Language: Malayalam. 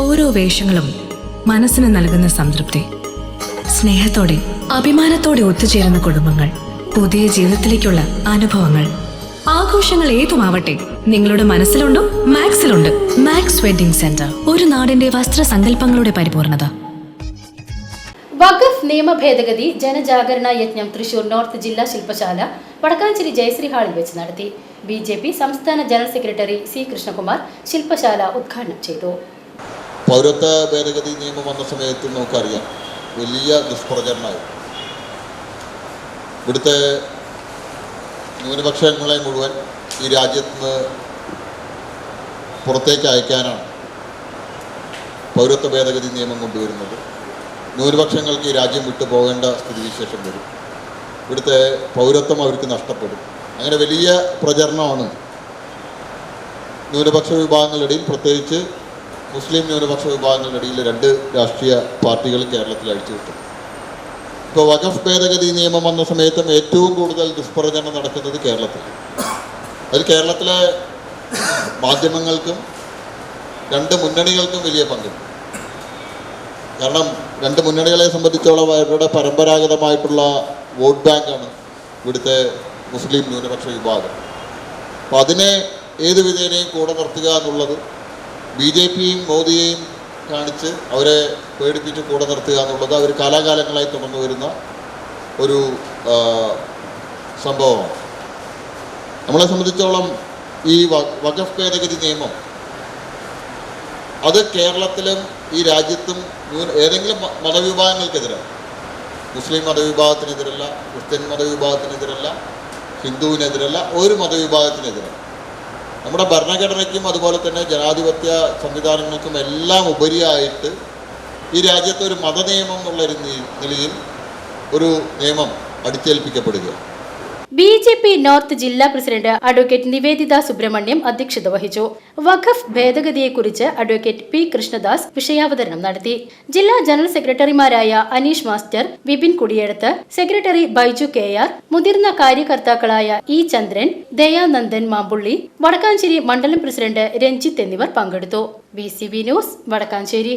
ഓരോ വേഷങ്ങളും മനസ്സിന് നൽകുന്ന സംതൃപ്തി. സ്നേഹത്തോടെ അഭിമാനത്തോടെ ഒത്തുചേരുന്ന കുടുംബങ്ങൾ പുതിയ ജീവിതത്തിലേക്കുള്ള അനുഭവങ്ങൾ. ആഘോഷങ്ങൾ ഏതുമാവട്ടെ നിങ്ങളുടെ മനസ്സിലുണ്ടോ മാക്സിലുണ്ട്. മാക്സ് വെഡിംഗ് സെന്റർ ഒരു നാടിന്റെ വസ്ത്രസങ്കല്പങ്ങളുടെ പരിപൂർണത. വഖഫ് നിയമ ഭേദഗതി ജനജാഗരണ യജ്ഞം തൃശൂർ നോർത്ത് ജില്ലാ ശില്പശാല വടക്കാഞ്ചേരി ജയശ്രീ ഹാളിൽ വെച്ച് നടത്തി. ബി സംസ്ഥാന ജനറൽ സെക്രട്ടറി സി കൃഷ്ണകുമാർ ശില്പശാല ഉദ്ഘാടനം ചെയ്തു. പൗരത്വ ഭേദഗതി നിയമം വന്ന സമയത്ത് നമുക്കറിയാം വലിയ ദുഷ്പ്രചരണമായി. ഇവിടുത്തെ ന്യൂനപക്ഷങ്ങളെ മുഴുവൻ ഈ രാജ്യത്ത് നിന്ന് പുറത്തേക്ക് അയക്കാനാണ് പൗരത്വ ഭേദഗതി നിയമം കൊണ്ടുവരുന്നത്. ന്യൂനപക്ഷങ്ങൾക്ക് ഈ രാജ്യം വിട്ടു പോകേണ്ട സ്ഥിതിവിശേഷം വരും. ഇവിടുത്തെ പൗരത്വം അവർക്ക് നഷ്ടപ്പെടും. അങ്ങനെ വലിയ പ്രചരണമാണ് ന്യൂനപക്ഷ വിഭാഗങ്ങളുടെ ഇടയിൽ പ്രത്യേകിച്ച് മുസ്ലിം ന്യൂനപക്ഷ വിഭാഗങ്ങളുടെ ഇടയിൽ രണ്ട് രാഷ്ട്രീയ പാർട്ടികൾ കേരളത്തിൽ അഴിച്ചുവിട്ടു ഇപ്പോൾ വഖഫ് ഭേദഗതി നിയമം വന്ന സമയത്തും ഏറ്റവും കൂടുതൽ ദുഷ്പ്രചരണം നടക്കുന്നത് കേരളത്തിൽ. അതിൽ കേരളത്തിലെ മാധ്യമങ്ങൾക്കും രണ്ട് മുന്നണികൾക്കും വലിയ പങ്കുണ്ട്. കാരണം രണ്ട് മുന്നണികളെ സംബന്ധിച്ചോളം അവരുടെ പരമ്പരാഗതമായിട്ടുള്ള വോട്ട് ബാങ്കാണ് ഇവിടുത്തെ മുസ്ലിം ന്യൂനപക്ഷ വിഭാഗം. അപ്പോൾ അതിനെ ഏത് വിധേനയും കൂടെ നിർത്തുക എന്നുള്ളത് ബി ജെ പിയും മോദിയെയും കാണിച്ച് അവരെ പേടിപ്പിച്ച് കൂടെ നിർത്തുക എന്നുള്ളത് അവർ കാലാകാലങ്ങളായി തുടർന്നു വരുന്ന ഒരു സംഭവമാണ്. നമ്മളെ സംബന്ധിച്ചോളം ഈ വഖഫ് ഭേദഗതി നിയമം അത് കേരളത്തിലും ഈ രാജ്യത്തും ഏതെങ്കിലും മതവിഭാഗങ്ങൾക്കെതിരെ മുസ്ലിം മതവിഭാഗത്തിനെതിരല്ല ക്രിസ്ത്യൻ മതവിഭാഗത്തിനെതിരല്ല ഹിന്ദുവിനെതിരല്ല ഒരു മതവിഭാഗത്തിനെതിരല്ല നമ്മുടെ ഭരണഘടനയ്ക്കും അതുപോലെ തന്നെ ജനാധിപത്യ സംവിധാനങ്ങൾക്കും എല്ലാം ഉപരിയായിട്ട് ഈ രാജ്യത്ത് ഒരു മതനിയമം എന്നുള്ള നിലയിൽ ഒരു നിയമം അടിച്ചേൽപ്പിക്കപ്പെടുകയാണ്. ബി ജെ പി നോർത്ത് ജില്ലാ പ്രസിഡന്റ് അഡ്വക്കേറ്റ് നിവേദിത സുബ്രഹ്മണ്യം അധ്യക്ഷത വഹിച്ചു. വഖഫ് ഭേദഗതിയെക്കുറിച്ച് അഡ്വക്കേറ്റ് പി കൃഷ്ണദാസ് വിഷയാവതരണം നടത്തി. ജില്ലാ ജനറൽ സെക്രട്ടറിമാരായ അനീഷ് മാസ്റ്റർ വിപിൻ കുടിയെടുത്ത് സെക്രട്ടറി ബൈജു കെ ആർ മുതിർന്ന കാര്യകർത്താക്കളായ ഇ ചന്ദ്രൻ ദയാനന്ദൻ മാമ്പുള്ളി വടക്കാഞ്ചേരി മണ്ഡലം പ്രസിഡന്റ് രഞ്ജിത്ത് എന്നിവർ പങ്കെടുത്തു. B news Vadakkanchery.